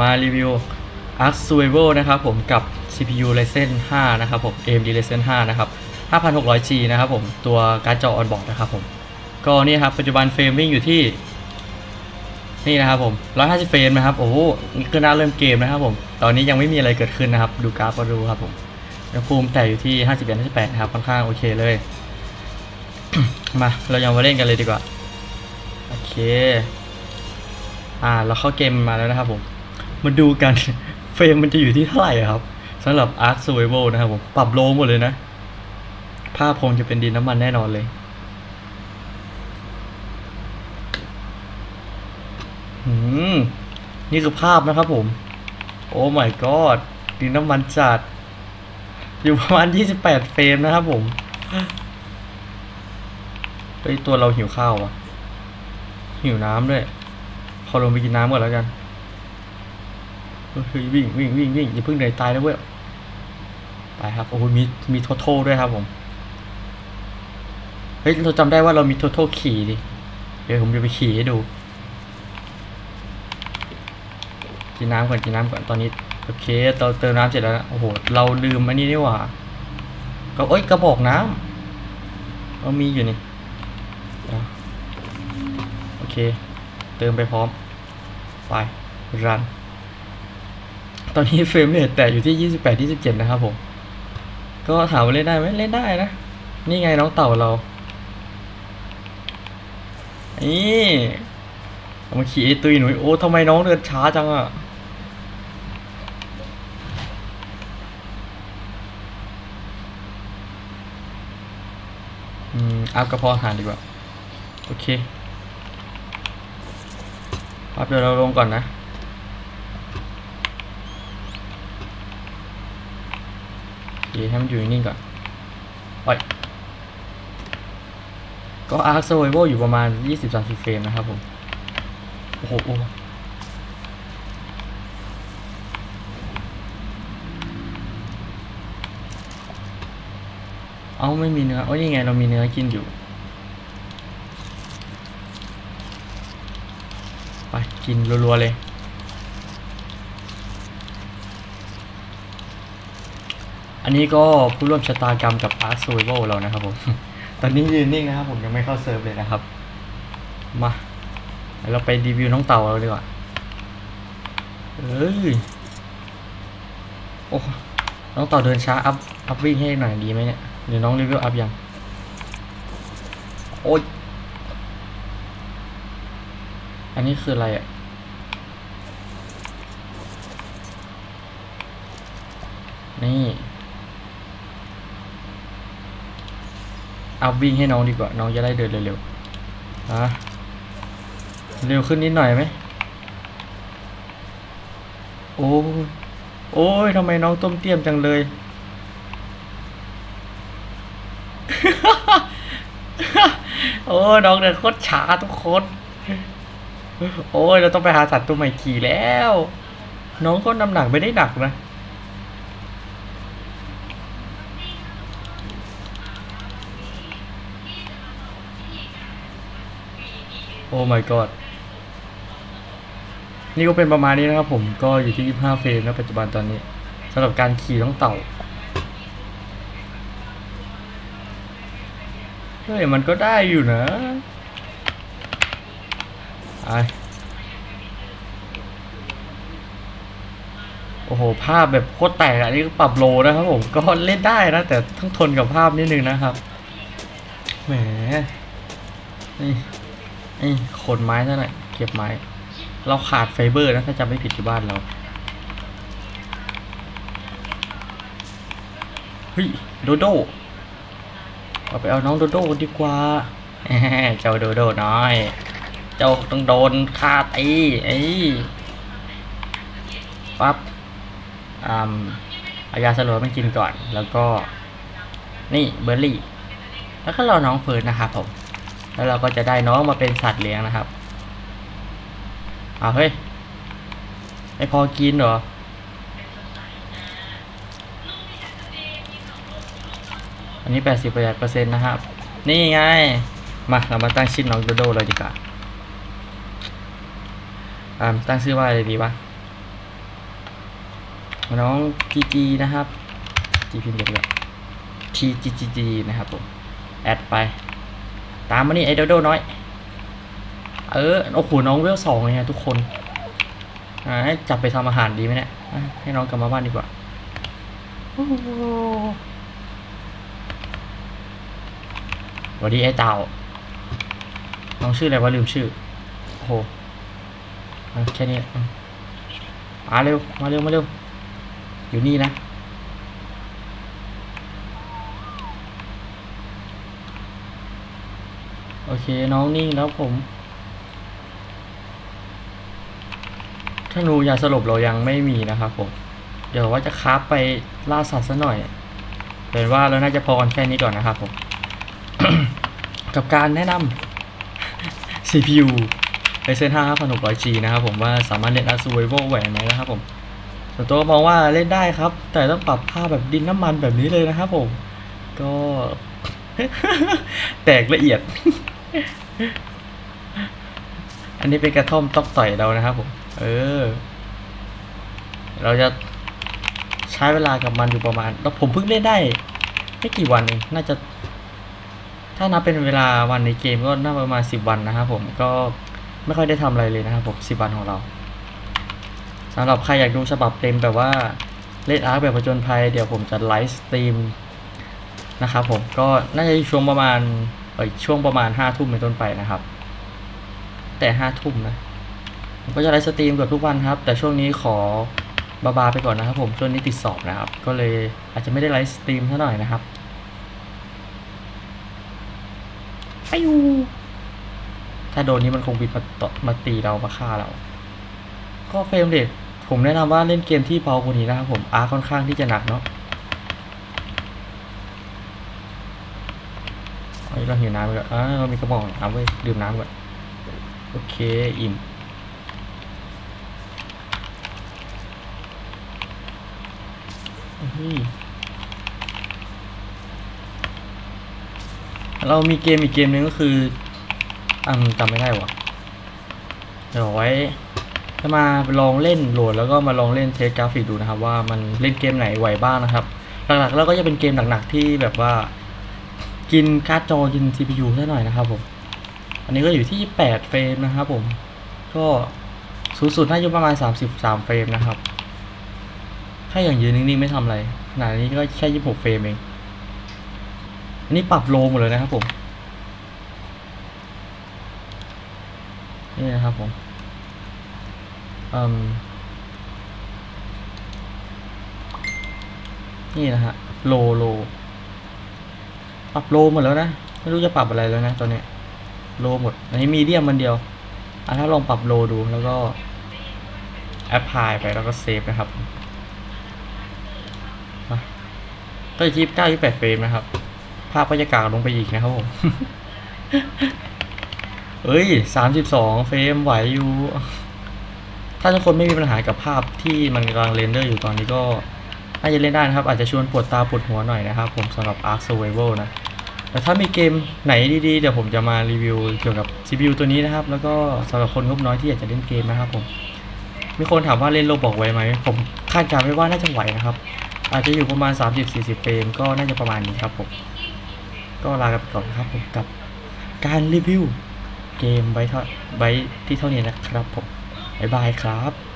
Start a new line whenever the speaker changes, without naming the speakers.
มารีวิว Arc Survival นะครับผมกับ CPU Ryzen 5 นะครับผม AMD Ryzen 5 นะครับ 5600G นะครับผมตัวการ์ดจอ on board นะครับผมก็นี่ครับปัจจุบันเฟรมวิ่งอยู่ที่ นี่นะครับผม150เฟรมนะครับโอ้โหนี่คือน้าเริ่มเกมนะครับผมตอนนี้ยังไม่มีอะไรเกิดขึ้นนะครับ ดูกราฟก็ดูครับผมอุณหภูมิแต่อยู่ที่51 58นะครับค่อนข้างโอเคเลย มาเรายังมาเล่นกันเลยดีกว่า โอเค อ่า เราเข้าเกมมาแล้วนะครับผม มาดูกัน เฟรมมันจะอยู่ที่เท่าไหร่อะครับสำหรับ Arc Survival นะครับผมปรับโลหมดเลยนะ ภาพคงจะเป็นดินน้ำมันแน่นอนเลย อืม นี่คือภาพนะครับผม โอ้ my god ดินน้ำมันจัด อยู่ประมาณ 28 เฟรมนะครับผมเฮ้ยตัวเราหิวข้าวอะหิวน้ำด้วย ขอลงไปกินน้ำก่อนแล้วกัน เฮ้ยวิ่งวิ่งวิ่งวิ่งอย่าเพิ่งเหนื่อยตายนะเว้ยไปครับโอ้โหมีมีโทโทด้วยครับผมเฮ้ยเราจำได้ว่าเรามีโทโทขี่ดิเดี๋ยวผมจะไปขี่ให้ดูกินน้ำก่อนกินน้ำก่อนตอนนี้โอเคเราเติมน้ำเสร็จแล้วนะโอ้โหเราลืมอันนี้นี่หว่าก็เอ้ยกระบอกน้ำเรามีอยู่นี่โอเค เติมไปพร้อมไปรัน อนนี้เฟรมเรทแต่อยู่ที่ 28 27 นะครับผม ก็ถามว่าเล่นได้ไหมเล่นได้นะ นี่ไงน้องเต่าเรานี่เอามาขี่ไอตุยหนุ่ยโอ้ทำไมน้องเดินช้าจังอะอืมอัพกระเพาะอาหารดีกว่า โอเคอัพเดี๋ยวเราลงก่อนนะ คให้มันอยู่นิ่งก่อนไปก็ Arc Survival อยู่ประมาณ 20-30 เฟรมนะครับผม โอ้โหโอ้เอาไม่มีเนื้อโอ้ยนี่ไงเรามีเนื้อกินอยู่ ไปกินรัวๆเลย อันนี้ก็ผู้ร่วมชะตากรรมกับ Ark Survival เรานะครับผม ตอนนี้ยืนนิ่งนะครับผมยังไม่เข้าเซิร์ฟเลยนะครับ มาเดี๋ยวเราไปรีวิวน้องเต่าเราดีกว่าเอ้ย โอ้น้องเต่าเดินช้า อัพ อัพวิ่งให้หน่อยดีไหมเนี่ยเดี๋ยวน้องรีวิวอัพยัง โอ้ย อันนี้คืออะไรอะนี่ อาวิ่งให้น้องดีกว่า น้องจะได้เดินเร็วๆอะเร็วขึ้นนิดหน่อยไหมโอ้ยโอ้ยทำไมน้องต้มเตี้ยมจังเลย โอ้ยน้องเดินโคตรช้าทุกคน โอ้ยเราต้องไปหาสัตว์ตัวใหม่ขี่แล้ว น้องก็น้ำหนักไม่ได้หนักนะ โอ้ my god นี่ก็เป็นประมาณนี้นะครับผมก็อยู่ที่ 25 เฟรมนะปัจจุบันตอนนี้สำหรับการขี่น้องเต่าเฮ้ยมันก็ได้อยู่นะไอโอ้โห ภาพแบบโคตรแตกอะอันนี้ก็ปรับโลนะครับผม ก็เล่นได้นะ แต่ต้องทนกับภาพนิดนึงนะครับ แหมนี่ นี่ขนไม้ซะหน่อยเก็บไม้ เราขาดไฟเบอร์นะถ้าจำไม่ผิดที่บ้านเราเฮ้ยโดโดเราไปเอาน้องโดโดดีกว่าเจ้าโดโดน้อย เจ้าต้องโดนฆ่าตีไอ้ปั๊บอ่าเอายาสลบมันกินก่อน แล้วก็ นี่เบอร์รี่ แล้วก็รอน้องเฟิร์นนะครับผม แล้วเราก็จะได้น้องมาเป็นสัตว์เลี้ยงนะครับเอาเฮ้ยไม่พอกินเหรออันนี้ 80เปอร์เซ็นต์นะครับ นี่ไง มาเรามาตั้งชื่อน้องโดโดเลยดีกว่าอ่าตั้งชื่อว่าอะไรดีวะน้องจีจีนะครับจีพิมพ์เด็กเลยทีจีจีจีนะครับผม แอดไป ตามมานี่ไอโดโดน้อย เออโอ้โหน้องเวลสองเลยนะทุกคนอ่าจับไปทำอาหารดีไหมเนี่ยให้น้องกลับมาบ้านดีกว่าสวัสดีไอ้เต่าน้องชื่ออะไรวะลืมชื่อโอ้โหแค่นี้มาเร็วมาเร็วมาเร็วอยู่นี่นะ โอเค น้องนิ่งแล้วผมถ้าหนูยาสลบเรายังไม่มีนะครับผม เดี๋ยวว่าจะคราฟไปล่าสัตว์ซะหน่อยเป็นว่าเราน่าจะพอกันแค่นี้ก่อนนะครับผม กับการแนะนำ CPU Ryzen 5 5600G นะครับผมว่าสามารถเล่น a s u r v i v a l ไหวไหมนะครับผมส่วนตัวมองว่าเล่นได้ครับ แต่ต้องปรับภาพแบบดินน้ำมันแบบนี้เลยนะครับผม ก็แตกละเอียด อันนี้เป็นกระท่อมตอกต่อยเรานะครับผม เออ เราจะใช้เวลากับมันอยู่ประมาณ แล้วผมเพิ่งเล่นได้ไม่กี่วันเองน่าจะ ถ้านับเป็นเวลาวันในเกมก็น่าประมาณสิบวันนะครับผมก็ไม่ค่อยได้ทำอะไรเลยนะครับผมสิบวันของเราสำหรับใครอยากดูฉบับเต็มแบบว่าเล่นอาร์คแบบผจญภัยเดี๋ยวผมจะไลฟ์สตรีมนะครับผมก็น่าจะช่วงประมาณ ช่วงประมาณห้าทุ่มเป็นต้นไปนะครับ แต่ห้าทุ่มนะผมก็จะไลฟ์สตรีมเกือบทุกวันครับ แต่ช่วงนี้ขอบาบาไปก่อนนะครับ ผมช่วงนี้ติดสอบนะครับ ก็เลยอาจจะไม่ได้ไลฟ์สตรีมเท่าหน่อยนะครับไปยูถ้าโดนนี้มันคงบินมาตอมาตีเรามาฆ่าเรา ก็เฟรมเด็ดผมแนะนำว่าเล่นเกมที่เบากว่านี้นะครับผมอาร์ค่อนข้างที่จะหนักเนาะ เอ้เราหิวน้ำก่อนอ่าเรามีกระบอกน้ำเว้ยดื่มน้ำก่อนโอเคอิ่มเรามีเกมอีกเกมหนึ่งก็คืออ่าจำไม่ได้วะเดี๋ยวไว้จะมาลองเล่นโหลดแล้วก็มาลองเล่นเทสกราฟิกดูนะครับ ว่ามันเล่นเกมไหนไหวบ้างนะครับ หลักๆแล้วก็จะเป็นเกมหนักๆที่แบบว่า กินการ์ดจอกิน CPU ซะหน่อยนะครับผม อันนี้ก็อยู่ที่ 8 เฟรมนะครับผม ก็สูงสุดน่าจะประมาณ 33 เฟรมนะครับ ถ้าอย่างยืนนิ่งๆไม่ทำอะไรขนาดนี้ก็แค่ 26 เฟรมเอง อันนี้ปรับโลหมดเลยนะครับผม นี่นะครับผมอืมนี่นะฮะ โลโล ปรับโลหมดแล้วนะ ไม่รู้จะปรับอะไรแล้วนะตอนนี้โลหมด อันนี้มีเดียมมันเดียวอะถ้าลองปรับโลดูแล้วก็แอปพลายไปแล้วก็เซฟนะครับก็ยี่สิบเก้ายี่แปดเฟรมนะครับ ภาพก็จะกากลงไปอีกนะครับผมเอ้ยสามสิบสองเฟรมไหวอยู่ ถ้าทุกคนไม่มีปัญหากับภาพที่มันกำลังเรนเดอร์อยู่ตอนนี้ก็น่าจะเล่นได้นะครับ อาจจะชวนปวดตาปวดหัวหน่อยนะครับผมสำหรับ Ark Survival นะ แต่ถ้ามีเกมไหนดีๆ เดี๋ยวผมจะมารีวิวเกี่ยวกับ CPU ตัวนี้นะครับ แล้วก็สำหรับคนงบน้อยที่อยากจะเล่นเกมนะครับผมมีคนถามว่าเล่นโลบอกไวไหม ผมคาดการณ์ไว้ว่าน่าจะไหวนะครับ อาจจะอยู่ประมาณ 30-40 เฟรมก็น่าจะประมาณนี้ครับผม ก็ลากันไปก่อนครับผมกับการรีวิวเกมไว้เท่าไว้ที่เท่านี้นะครับผมบ๊ายบายครับ